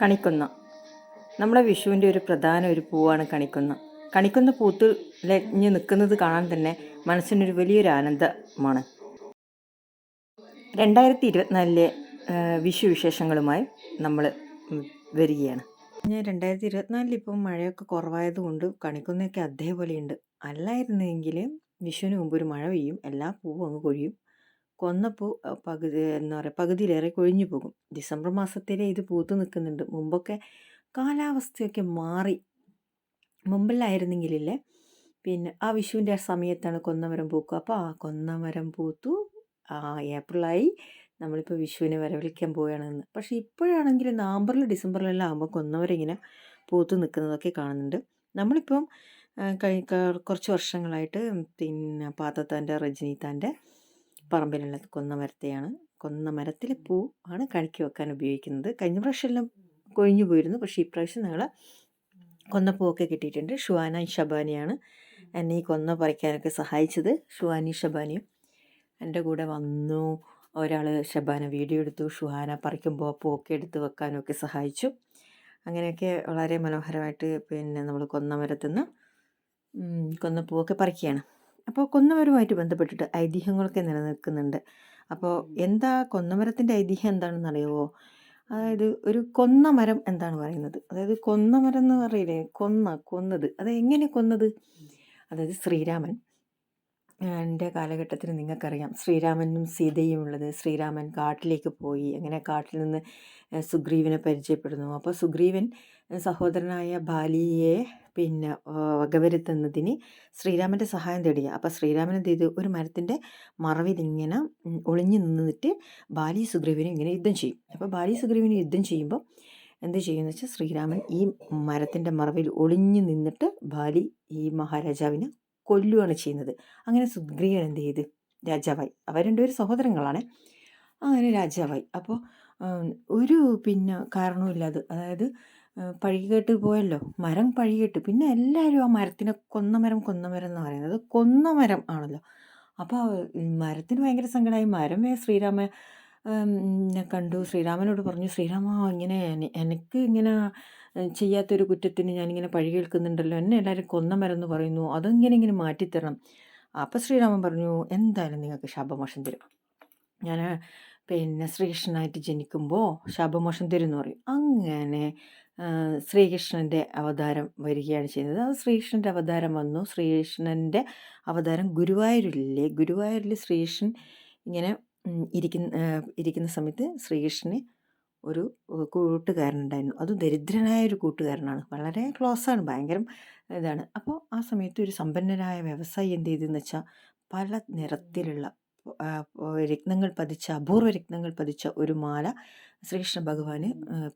കണിക്കൊന്ന. നമ്മുടെ വിഷുവിന്റെ ഒരു പ്രധാന ഒരു പൂവാണ് കണിക്കുന്ന. കണിക്കുന്ന പൂത്ത് ലഞ്ഞ് നിൽക്കുന്നത് കാണാൻ തന്നെ മനസ്സിനൊരു വലിയൊരു ആനന്ദമാണ്. രണ്ടായിരത്തി ഇരുപത്തിനാലിലെ വിഷു വിശേഷങ്ങളുമായി നമ്മൾ വരികയാണ്. ഞാൻ രണ്ടായിരത്തി ഇരുപത്തിനാലിൽ ഇപ്പം മഴയൊക്കെ കുറവായതുകൊണ്ട് കണിക്കുന്നൊക്കെ അതേപോലെയുണ്ട്. അല്ലായിരുന്നെങ്കിൽ വിഷുവിന് മുമ്പ് ഒരു മഴ പെയ്യും എല്ലാ പൂവും അങ്ങ് കൊഴിയും. കൊന്നപ്പൂ പകുതി എന്താ പറയുക പകുതിയിലേറെ കൊഴിഞ്ഞു പോകും. ഡിസംബർ മാസത്തിലെ ഇത് പൂത്ത് നിൽക്കുന്നുണ്ട്. മുമ്പൊക്കെ കാലാവസ്ഥയൊക്കെ മാറി. മുമ്പിലായിരുന്നെങ്കിലില്ലേ പിന്നെ ആ വിഷുവിന്റെ സമയത്താണ് കൊന്നമരം പൂക്കുക. അപ്പോൾ ആ കൊന്നമരം പൂത്തു. ആ ഏപ്രിലായി നമ്മളിപ്പോൾ വിഷുവിനെ വരവിളിക്കാൻ പോവുകയാണെന്ന്. പക്ഷേ ഇപ്പോഴാണെങ്കിൽ നവംബറിൽ ഡിസംബറിലെല്ലാം ആകുമ്പോൾ കൊന്നമരം ഇങ്ങനെ പൂത്ത് നിൽക്കുന്നതൊക്കെ കാണുന്നുണ്ട്. നമ്മളിപ്പം കഴിഞ്ഞ കുറച്ച് വർഷങ്ങളായിട്ട് പിന്നെ പാത്തത്താന്റെ റജനീത്താന്റെ പറമ്പിലുള്ള കൊന്നമരത്തെയാണ്. കൊന്നമരത്തിലെ പൂ ആണ് കണിക്ക് വെക്കാൻ ഉപയോഗിക്കുന്നത്. കഴിഞ്ഞ പ്രാവശ്യമെല്ലാം കൊഴിഞ്ഞു പോയിരുന്നു. പക്ഷേ ഇപ്രാവശ്യം ഞങ്ങൾ കൊന്നപ്പൂവൊക്കെ കിട്ടിയിട്ടുണ്ട്. ഷുവാന ഷബാനിയാണ് എന്നെ ഈ കൊന്ന പറിക്കാനൊക്കെ സഹായിച്ചത്. ഷുവാനി ഷബാനിയും എന്റെ കൂടെ വന്നു. ഒരാൾ ഷബാന വീഡിയോ എടുത്തു. ഷുഹാന പറിക്കുമ്പോൾ പൂവൊക്കെ എടുത്ത് വെക്കാനൊക്കെ സഹായിച്ചു. അങ്ങനെയൊക്കെ വളരെ മനോഹരമായിട്ട് പിന്നെ നമ്മൾ കൊന്നമരത്തുനിന്ന് കൊന്ന കൊന്നപ്പൂവൊക്കെ പറിക്കുകയാണ്. അപ്പോൾ കൊന്നമരവുമായിട്ട് ബന്ധപ്പെട്ടിട്ട് ഐതിഹ്യങ്ങളൊക്കെ നിലനിൽക്കുന്നുണ്ട്. അപ്പോൾ എന്താ കൊന്നമരത്തിന്റെ ഐതിഹ്യം എന്താണെന്ന് അറിയുമോ അതായത് ഒരു കൊന്നമരം എന്താണ് പറയുന്നത്? അതായത് കൊന്നമരം എന്ന് പറയില്ലേ? കൊന്ന കൊന്നത്. അത് എങ്ങനെ കൊന്നത്? അതായത് ശ്രീരാമൻ എന്റെ കാലഘട്ടത്തിൽ നിങ്ങൾക്കറിയാം. ശ്രീരാമനും സീതയും ഉള്ളത്. ശ്രീരാമൻ കാട്ടിലേക്ക് പോയി. അങ്ങനെ കാട്ടിൽ നിന്ന് സുഗ്രീവനെ പരിചയപ്പെടുന്നു. അപ്പോൾ സുഗ്രീവൻ സഹോദരനായ ബാലിയെ പിന്നെ വകവരുത്തുന്നതിന് ശ്രീരാമന്റെ സഹായം തേടിയ അപ്പോൾ ശ്രീരാമൻ എന്ത് ചെയ്തു? ഒരു മരത്തിന്റെ മറവിൽ ഇങ്ങനെ ഒളിഞ്ഞു നിന്നിട്ട് ബാലി സുഗ്രീവനും ഇങ്ങനെ യുദ്ധം ചെയ്യും. അപ്പോൾ ബാലി സുഗ്രീവനും യുദ്ധം ചെയ്യുമ്പോൾ എന്ത് ചെയ്യുമെന്ന് വെച്ചാൽ ശ്രീരാമൻ ഈ മരത്തിന്റെ മറവിൽ ഒളിഞ്ഞു നിന്നിട്ട് ബാലി ഈ മഹാരാജാവിനെ കൊല്ലുകയാണ് ചെയ്യുന്നത്. അങ്ങനെ സുഗ്രീവൻ എന്ത് ചെയ്ത്? രാജാവായി. അവർ രണ്ടുപേരും സഹോദരങ്ങളാണ്. അങ്ങനെ രാജാവായി. അപ്പോൾ ഒരു പിന്നെ കാരണവുമില്ലാതെ അതായത് പഴികേട്ട് പോയല്ലോ. മരം പഴികേട്ട്. പിന്നെ എല്ലാവരും ആ മരത്തിനെ കൊന്നമരം കൊന്നമരം എന്ന് പറയുന്നത് കൊന്നമരം ആണല്ലോ. അപ്പോൾ മരത്തിന് ഭയങ്കര സങ്കടമായി മരമേ ശ്രീരാമ കണ്ടു. ശ്രീരാമനോട് പറഞ്ഞു ശ്രീരാമ ഇങ്ങനെ എനിക്ക് ഇങ്ങനെ ചെയ്യാത്തൊരു കുറ്റത്തിന് ഞാനിങ്ങനെ പഴി കേൾക്കുന്നുണ്ടല്ലോ എന്നെ എല്ലാവരും കൊന്നമരം എന്ന് പറയുന്നു. അതിങ്ങനെ ഇങ്ങനെ മാറ്റിത്തരണം. അപ്പം ശ്രീരാമൻ പറഞ്ഞു എന്തായാലും നിങ്ങൾക്ക് ശാപമോഷം തരും. ഞാൻ പിന്നെ ശ്രീകൃഷ്ണനായിട്ട് ജനിക്കുമ്പോൾ ശാപമോഷം തരും എന്ന് പറയും. അങ്ങനെ ശ്രീകൃഷ്ണന്റെ അവതാരം വരികയാണ് ചെയ്യുന്നത്. അത് ശ്രീകൃഷ്ണന്റെ അവതാരം വന്നു. ശ്രീകൃഷ്ണന്റെ അവതാരം ഗുരുവായൂരിലെ ഗുരുവായൂരിൽ ശ്രീകൃഷ്ണൻ ഇങ്ങനെ ഇരിക്കുന്ന ഇരിക്കുന്ന സമയത്ത് ശ്രീകൃഷ്ണന് ഒരു കൂട്ടുകാരനുണ്ടായിരുന്നു. അത് ദരിദ്രനായ ഒരു കൂട്ടുകാരനാണ്. വളരെ ക്ലോസാണ്. ഭയങ്കരം ഇതാണ്. അപ്പോൾ ആ സമയത്ത് ഒരു സമ്പന്നനായ വ്യവസായി എന്ത് ചെയ്തെന്ന് വെച്ചാൽ പല നിറത്തിലുള്ള രത്നങ്ങൾ പതിച്ച അപൂർവ രത്നങ്ങൾ പതിച്ച ഒരു മാല ശ്രീകൃഷ്ണ ഭഗവാന്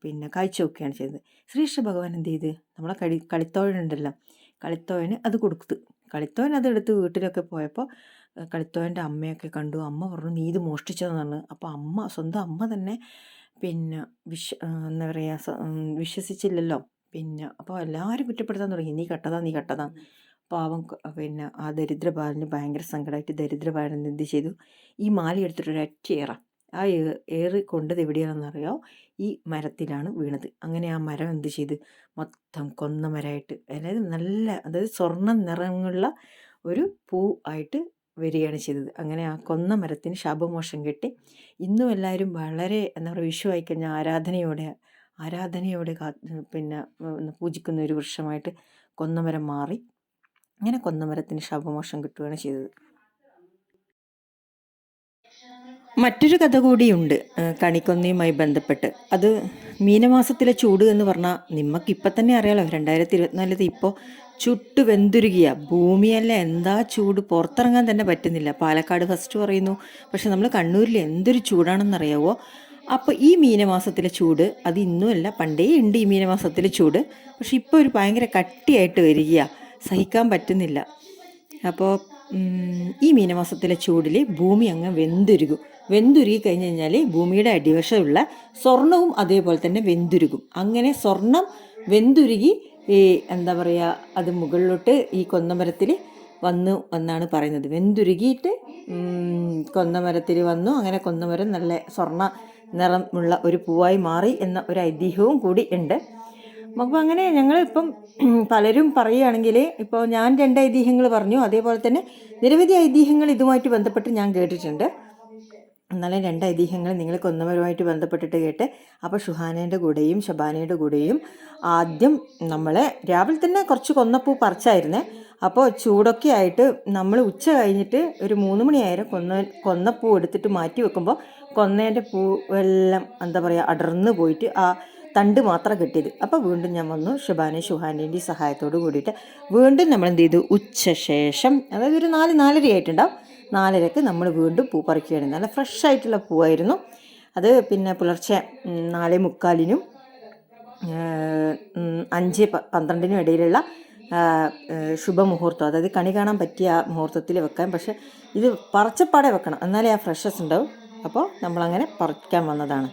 പിന്നെ കാഴ്ചവെക്കുകയാണ് ചെയ്തത്. ശ്രീകൃഷ്ണ ഭഗവാൻ എന്ത് ചെയ്ത്? നമ്മളെ കളി കളിത്തോഴനുണ്ടല്ലോ. കളിത്തോഴന് അത് കൊടുത്തു. കളിത്തോഴൻ അത് എടുത്ത് വീട്ടിലൊക്കെ പോയപ്പോൾ കളിത്തോഴന്റെ അമ്മയൊക്കെ കണ്ടു. അമ്മ പറഞ്ഞു നീ ഇത് മോഷ്ടിച്ചതെന്നാണ്. അപ്പോൾ അമ്മ സ്വന്തം അമ്മ തന്നെ പിന്നെ വിശ്വ എന്താ പറയുക വിശ്വസിച്ചില്ലല്ലോ. പിന്നെ അപ്പോൾ എല്ലാവരും കുറ്റപ്പെടുത്താൻ തുടങ്ങി. നീ കട്ടതാ നീ കട്ടതാ. പാവം പിന്നെ ആ ദരിദ്രബാലന് ഭയങ്കര സങ്കടമായിട്ട് ദരിദ്രബാലൻ എന്ത് ചെയ്തു? ഈ മാല എടുത്തിട്ട് ഒരൊറ്റ ഏറ. ആ ഏറ് കൊണ്ടത് എവിടെയാണെന്ന് അറിയാമോ ഈ മരത്തിലാണ് വീണത്. അങ്ങനെ ആ മരം എന്ത് ചെയ്ത്? മൊത്തം കൊന്ന മരമായിട്ട് അതായത് നല്ല അതായത് സ്വർണ നിറങ്ങളുള്ള ഒരു പൂ ആയിട്ട് വരികയാണ് ചെയ്തത്. അങ്ങനെ ആ കൊന്ന മരത്തിന് ശാപമോഷം കെട്ടി ഇന്നും എല്ലാവരും വളരെ എന്താ പറയുക വിഷു ആയിക്കഴിഞ്ഞാൽ ആരാധനയോടെ ആരാധനയോടെ പിന്നെ പൂജിക്കുന്ന ഒരു വൃക്ഷമായിട്ട് കൊന്നമരം മാറി അങ്ങനെ കൊന്നമരത്തിന് ശാപമോഷം കിട്ടുകയാണ് ചെയ്തത്. മറ്റൊരു കഥ കൂടിയുണ്ട് കണിക്കൊന്നയുമായി ബന്ധപ്പെട്ട്. അത് മീനമാസത്തിലെ ചൂട് എന്ന് പറഞ്ഞാൽ നിങ്ങൾക്ക് ഇപ്പം തന്നെ അറിയാലോ രണ്ടായിരത്തി ഇരുപത്തിനാലിത് ഇപ്പോൾ ചുട്ട് വെന്തുരുകിയ. ഭൂമിയല്ല എന്താ ചൂട്? പുറത്തിറങ്ങാൻ തന്നെ പറ്റുന്നില്ല. പാലക്കാട് ഫസ്റ്റ് പറയുന്നു പക്ഷെ നമ്മൾ കണ്ണൂരിൽ എന്തൊരു ചൂടാണെന്നറിയാവോ? അപ്പോൾ ഈ മീനമാസത്തിലെ ചൂട് അത് ഇന്നുമല്ല പണ്ടേ ഉണ്ട് ഈ മീനമാസത്തിലെ ചൂട്. പക്ഷെ ഇപ്പോൾ ഒരു ഭയങ്കര കട്ടിയായിട്ട് വരികയാണ് സഹിക്കാൻ പറ്റുന്നില്ല. അപ്പോൾ ഈ മീനമാസത്തിലെ ചൂടിൽ ഭൂമി അങ്ങ് വെന്തുരുകും. വെന്തുരുകി കഴിഞ്ഞ് കഴിഞ്ഞാൽ ഭൂമിയുടെ അടിവശമുള്ള സ്വർണവും അതേപോലെ തന്നെ വെന്തുരുകും. അങ്ങനെ സ്വർണം വെന്തുരുകി ഈ എന്താ പറയുക അത് മുകളിലോട്ട് ഈ കൊന്നമരത്തിൽ വന്നു എന്നാണ് പറയുന്നത്. വെന്തുരുകിയിട്ട് കൊന്നമരത്തിൽ വന്നു. അങ്ങനെ കൊന്നമരം നല്ല സ്വർണ നിറമുള്ള ഒരു പൂവായി മാറി എന്ന ഒരു ഐതിഹ്യവും കൂടി ഉണ്ട്. അപ്പോൾ അങ്ങനെ ഞങ്ങളിപ്പം പലരും പറയുകയാണെങ്കിൽ ഇപ്പോൾ ഞാൻ രണ്ട് ഐതിഹ്യങ്ങൾ പറഞ്ഞു. അതേപോലെ തന്നെ നിരവധി ഐതിഹ്യങ്ങൾ ഇതുമായിട്ട് ബന്ധപ്പെട്ട് ഞാൻ കേട്ടിട്ടുണ്ട്. എന്നാലും രണ്ട് ഐതിഹ്യങ്ങൾ നിങ്ങൾ കൊന്നവരുമായിട്ട് ബന്ധപ്പെട്ടിട്ട് കേട്ട് അപ്പോൾ ഷുഹാനേന്റെ കൂടെയും ഷബാനയുടെ കൂടെയും ആദ്യം നമ്മൾ രാവിലെ തന്നെ കുറച്ച് കൊന്നപ്പൂ പറിച്ചായിരുന്നേ. അപ്പോൾ ചൂടൊക്കെ ആയിട്ട് നമ്മൾ ഉച്ച കഴിഞ്ഞിട്ട് ഒരു മൂന്ന് മണിയായിരം കൊന്ന കൊന്നപ്പൂ എടുത്തിട്ട് മാറ്റി വെക്കുമ്പോൾ കൊന്നേന്റെ പൂ എല്ലാം എന്താ പറയുക അടർന്നു പോയിട്ട് ആ തണ്ട് മാത്രം കിട്ടിയത്. അപ്പോൾ വീണ്ടും ഞാൻ വന്നു ഷുബാനെ ഷുഹാന്റെ സഹായത്തോട് കൂടിയിട്ട് വീണ്ടും നമ്മൾ എന്ത് ചെയ്തു? ഉച്ചശേഷം അതായത് ഒരു നാല് നാലര ആയിട്ടുണ്ടാവും. നാലരക്ക് നമ്മൾ വീണ്ടും പൂ പറിക്കുകയാണ്. നല്ല ഫ്രഷ് ആയിട്ടുള്ള പൂവായിരുന്നു. അത് പിന്നെ പുലർച്ചെ നാലേ മുക്കാലിനും അഞ്ച് പന്ത്രണ്ടിനും ഇടയിലുള്ള ശുഭമുഹൂർത്തം. അതായത് കണി കാണാൻ പറ്റിയ ആ മുഹൂർത്തത്തിൽ വെക്കാൻ പക്ഷെ ഇത് പറിച്ചപ്പാടെ വെക്കണം. എന്നാലേ ആ ഫ്രഷസ് ഉണ്ടാവും. അപ്പോൾ നമ്മളങ്ങനെ പറിക്കാൻ വന്നതാണ്.